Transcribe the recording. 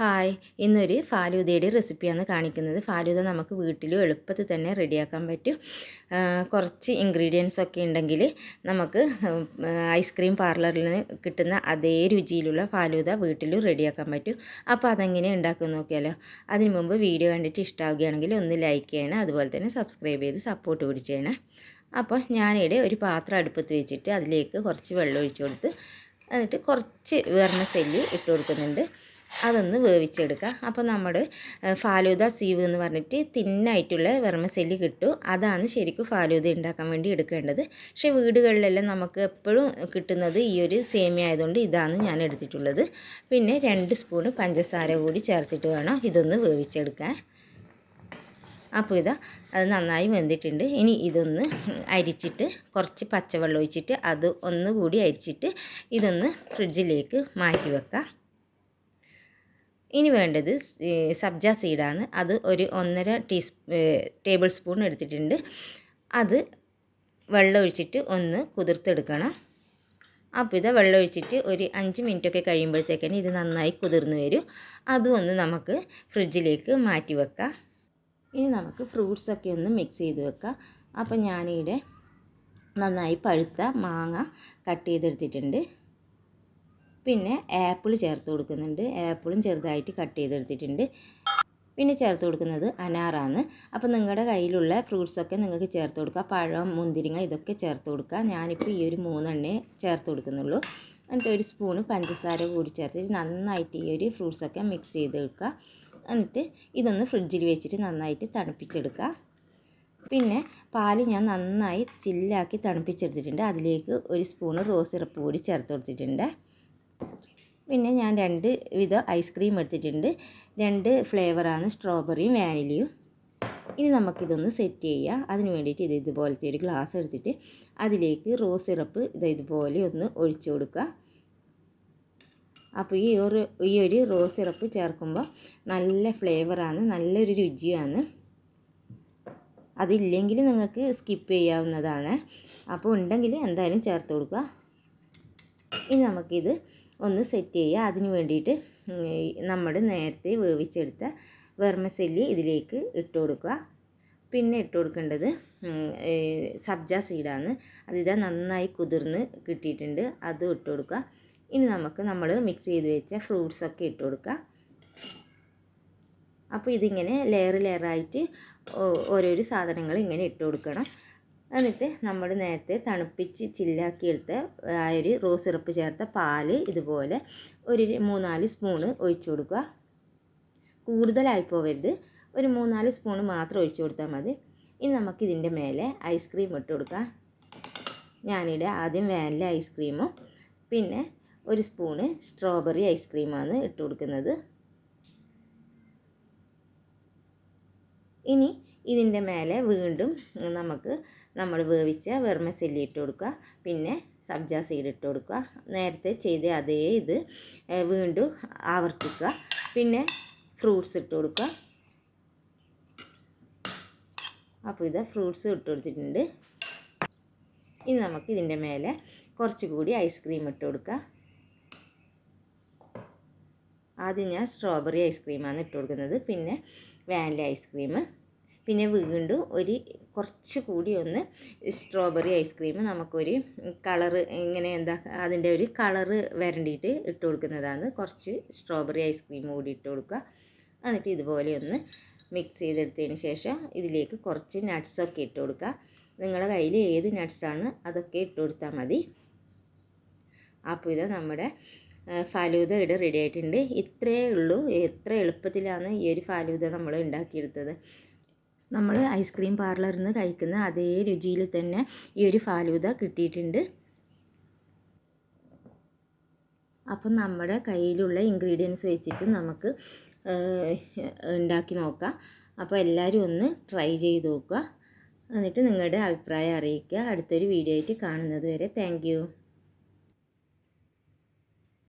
Hi. ഇന്നൊരു ഫാലൂദയുടെ റെസിപ്പിയാണ് കാണിക്കുന്നത്. ഫാലൂദ നമുക്ക് വീട്ടിലും എളുപ്പത്തിൽ തന്നെ റെഡിയാക്കാൻ പറ്റും. കുറച്ച് ഇൻഗ്രീഡിയൻസ് ഒക്കെ ഉണ്ടെങ്കിൽ നമുക്ക് ഐസ്ക്രീം പാർലറിൽ നിന്ന് കിട്ടുന്ന അതേ രുചിയിലുള്ള ഫാലൂദ വീട്ടിലും റെഡിയാക്കാൻ പറ്റും. അപ്പോൾ അതെങ്ങനെ ഉണ്ടാക്കുന്ന നോക്കിയാലോ. അതിന് മുമ്പ് വീഡിയോ കണ്ടിട്ട് ഇഷ്ടമാവുകയാണെങ്കിൽ ഒന്ന് ലൈക്ക് ചെയ്യണം. അതുപോലെ തന്നെ സബ്സ്ക്രൈബ് ചെയ്ത് സപ്പോർട്ട് കൂടി ചെയ്യണം. അപ്പോൾ ഞാനിവിടെ ഒരു പാത്രം അടുപ്പത്ത് വെച്ചിട്ട് അതിലേക്ക് കുറച്ച് വെള്ളം ഒഴിച്ചു കൊടുത്ത് എന്നിട്ട് കുറച്ച് വെർണസെല്ലി ഇട്ട് കൊടുക്കുന്നുണ്ട്. അതൊന്ന് വേവിച്ചെടുക്കുക അപ്പോൾ നമ്മുടെ ഫാലൂദ സീവ് എന്ന് പറഞ്ഞിട്ട് തിന്നായിട്ടുള്ള വെർമസെല്ലി കിട്ടും. അതാണ് ശരിക്കും ഫാലൂദ ഉണ്ടാക്കാൻ വേണ്ടി എടുക്കേണ്ടത്. പക്ഷേ വീടുകളിലെല്ലാം നമുക്ക് എപ്പോഴും കിട്ടുന്നത് ഈ ഒരു സേമിയ ആയതുകൊണ്ട് ഇതാണ് ഞാൻ എടുത്തിട്ടുള്ളത്. പിന്നെ രണ്ട് സ്പൂണ് പഞ്ചസാര കൂടി ചേർത്തിട്ട് വേണം ഇതൊന്ന് വേവിച്ചെടുക്കാൻ. അപ്പോൾ ഇതാ അത് നന്നായി വെന്തിട്ടുണ്ട്. ഇനി ഇതൊന്ന് അരിച്ചിട്ട് കുറച്ച് പച്ചവെള്ളം ഒഴിച്ചിട്ട് അത് ഒന്നുകൂടി അരിച്ചിട്ട് ഇതൊന്ന് ഫ്രിഡ്ജിലേക്ക് മാറ്റി വെക്കാം. ഇനി വേണ്ടത് സബ്ജ സീഡാണ്. അത് ഒരു ഒന്നര ടീസ് ടേബിൾ സ്പൂൺ എടുത്തിട്ടുണ്ട്. അത് വെള്ളം ഒഴിച്ചിട്ട് ഒന്ന് കുതിർത്തെടുക്കണം. അപ്പോൾ ഇത് വെള്ളം ഒഴിച്ചിട്ട് ഒരു അഞ്ച് മിനിറ്റൊക്കെ കഴിയുമ്പോഴത്തേക്കിന് ഇത് നന്നായി കുതിർന്ന് വരും. അതും ഒന്ന് നമുക്ക് ഫ്രിഡ്ജിലേക്ക് മാറ്റി വെക്കാം. ഇനി നമുക്ക് ഫ്രൂട്ട്സൊക്കെ ഒന്ന് മിക്സ് ചെയ്ത് വെക്കാം. അപ്പോൾ ഞാനിവിടെ നന്നായി പഴുത്ത മാങ്ങ കട്ട് ചെയ്തെടുത്തിട്ടുണ്ട്. പിന്നെ ആപ്പിൾ ചേർത്ത് കൊടുക്കുന്നുണ്ട്. ആപ്പിളും ചെറുതായിട്ട് കട്ട് ചെയ്തെടുത്തിട്ടുണ്ട്. പിന്നെ ചേർത്ത് കൊടുക്കുന്നത് അനാറാണ്. അപ്പോൾ നിങ്ങളുടെ കയ്യിലുള്ള ഫ്രൂട്ട്സൊക്കെ നിങ്ങൾക്ക് ചേർത്ത് കൊടുക്കുക പഴം മുന്തിരിങ്ങ ഇതൊക്കെ ചേർത്ത് കൊടുക്കുക ഞാനിപ്പോൾ ഈ ഒരു മൂന്നെണ്ണേ ചേർത്ത് കൊടുക്കുന്നുള്ളൂ. എന്നിട്ട് ഒരു സ്പൂണ് പഞ്ചസാര കൂടി ചേർത്തിട്ട് നന്നായിട്ട് ഈ ഒരു ഫ്രൂട്ട്സൊക്കെ മിക്സ് ചെയ്തെടുക്കുക എന്നിട്ട് ഇതൊന്ന് ഫ്രിഡ്ജിൽ വെച്ചിട്ട് നന്നായിട്ട് തണുപ്പിച്ചെടുക്കുക. പിന്നെ പാൽ ഞാൻ നന്നായി ചില്ലാക്കി തണുപ്പിച്ചെടുത്തിട്ടുണ്ട്. അതിലേക്ക് ഒരു സ്പൂണ് റോസ് സിറപ്പ് കൂടി ചേർത്ത് കൊടുത്തിട്ടുണ്ട്. പിന്നെ ഞാൻ രണ്ട് വിധ ഐസ്ക്രീം എടുത്തിട്ടുണ്ട്. രണ്ട് ഫ്ലേവറാണ് സ്ട്രോബെറിയും വാനിലയും ഇനി നമുക്കിതൊന്ന് സെറ്റ് ചെയ്യാം. അതിന് വേണ്ടിയിട്ട് ഇത് ഇതുപോലത്തെ ഒരു ഗ്ലാസ് എടുത്തിട്ട് അതിലേക്ക് റോസ് സിറപ്പ് ഇത് ഇതുപോലെ ഒന്ന് ഒഴിച്ചു കൊടുക്കുക. അപ്പോൾ ഈ ഒരു ഈ ഒരു റോസ് സിറപ്പ് ചേർക്കുമ്പോൾ നല്ല ഫ്ലേവറാണ് നല്ലൊരു രുചിയാണ്. അതില്ലെങ്കിൽ നിങ്ങൾക്ക് സ്കിപ്പ് ചെയ്യാവുന്നതാണ്. അപ്പോൾ ഉണ്ടെങ്കിൽ എന്തായാലും ചേർത്ത് കൊടുക്കുക. ഇനി നമുക്കിത് ഒന്ന് സെറ്റ് ചെയ്യുക. അതിന് വേണ്ടിയിട്ട് നമ്മൾ നേരത്തെ വേവിച്ചെടുത്ത വെർമസെല്ലി ഇതിലേക്ക് ഇട്ട് കൊടുക്കുക. പിന്നെ ഇട്ട് കൊടുക്കേണ്ടത് സബ്ജ സീഡാണ് അതിതാ നന്നായി കുതിർന്ന് കിട്ടിയിട്ടുണ്ട്. അത് ഇട്ട് കൊടുക്കുക. ഇനി നമുക്ക് നമ്മൾ മിക്സ് ചെയ്ത് വെച്ച ഫ്രൂട്ട്സൊക്കെ ഇട്ട് കൊടുക്കുക. അപ്പോൾ ഇതിങ്ങനെ ലെയർ ലെയറായിട്ട് ഓരോരോ സാധനങ്ങൾ ഇങ്ങനെ ഇട്ട് കൊടുക്കണം. എന്നിട്ട് നമ്മൾ നേരത്തെ തണുപ്പിച്ച് ചില്ലാക്കിയെടുത്ത ആ ഒരു റോസ് സിറപ്പ് ചേർത്ത പാൽ ഇതുപോലെ ഒരു മൂന്നാൽ സ്പൂണ് ഒഴിച്ചു കൊടുക്കുക. കൂടുതലായി പോവരുത്. ഒരു മൂന്നാൽ സ്പൂണ് മാത്രം ഒഴിച്ചു കൊടുത്താൽ മതി. ഇനി നമുക്കിതിന്റെ മേലെ ഐസ്ക്രീം ഇട്ട് കൊടുക്കാം. ഞാനിവിടെ ആദ്യം വാനില ഐസ്ക്രീമും പിന്നെ ഒരു സ്പൂണ് സ്ട്രോബെറി ഐസ്ക്രീമാണ് ഇട്ട് കൊടുക്കുന്നത്. ഇനി ഇതിന്റെ മേലെ വീണ്ടും നമുക്ക് നമ്മൾ വേവിച്ച വെർമസെല്ലി ഇട്ട് കൊടുക്കുക. പിന്നെ സബ്ജ സീഡ് ഇട്ട് കൊടുക്കുക. നേരത്തെ ചെയ്ത അതേ ഇത് വീണ്ടും ആവർത്തിക്കുക. പിന്നെ ഫ്രൂട്ട്സ് ഇട്ട് കൊടുക്കുക. അപ്പോൾ ഇത് ഫ്രൂട്ട്സ് ഇട്ട് കൊടുത്തിട്ടുണ്ട്. ഇനി നമുക്ക് ഇതിന്റെ മേലെ കുറച്ചുകൂടി ഐസ്ക്രീം ഇട്ട് കൊടുക്കുക. ആദ്യം ഞാൻ സ്ട്രോബെറി ഐസ്ക്രീമാണ് ഇട്ട് കൊടുക്കുന്നത്. പിന്നെ വാനില ഐസ്ക്രീം പിന്നെ വീണ്ടും ഒരു കുറച്ച് കൂടി ഒന്ന് സ്ട്രോബെറി ഐസ്ക്രീം നമുക്കൊരു കളറ് ഇങ്ങനെ എന്താ അതിന്റെ ഒരു കളറ് വരണ്ടിയിട്ട് ഇട്ട് കൊടുക്കുന്നതാണ്. കുറച്ച് സ്ട്രോബെറി ഐസ്ക്രീം കൂടി ഇട്ട് കൊടുക്കുക. എന്നിട്ട് ഇതുപോലെ ഒന്ന് മിക്സ് ചെയ്തെടുത്തതിന് ശേഷം ഇതിലേക്ക് കുറച്ച് നട്ട്സൊക്കെ ഇട്ട് കൊടുക്കുക. നിങ്ങളുടെ കയ്യിൽ ഏത് നട്ട്സാണ് അതൊക്കെ ഇട്ട് കൊടുത്താൽ മതി. അപ്പോൾ ഇത് നമ്മുടെ ഫാലൂദ ഇവിടെ റെഡി ആയിട്ടുണ്ട്. ഇത്രയേ ഉള്ളൂ. എത്ര എളുപ്പത്തിലാണ് ഈ ഒരു ഫാലൂദ നമ്മൾ ഉണ്ടാക്കിയെടുത്തത്. നമ്മൾ ഐസ്ക്രീം പാർലറിൽ നിന്ന് കഴിക്കുന്ന അതേ രുചിയിൽ തന്നെ ഈ ഒരു ഫാലൂദ കിട്ടിയിട്ടുണ്ട്. അപ്പം നമ്മുടെ കയ്യിലുള്ള ഇൻഗ്രീഡിയൻസ് വെച്ചിട്ട് നമുക്ക് ഉണ്ടാക്കി നോക്കാം. അപ്പോൾ എല്ലാവരും ഒന്ന് ട്രൈ ചെയ്ത് നോക്കുക. എന്നിട്ട് നിങ്ങളുടെ അഭിപ്രായം അറിയിക്കുക. അടുത്തൊരു വീഡിയോ ആയിട്ട് കാണുന്നത് വരെ. താങ്ക്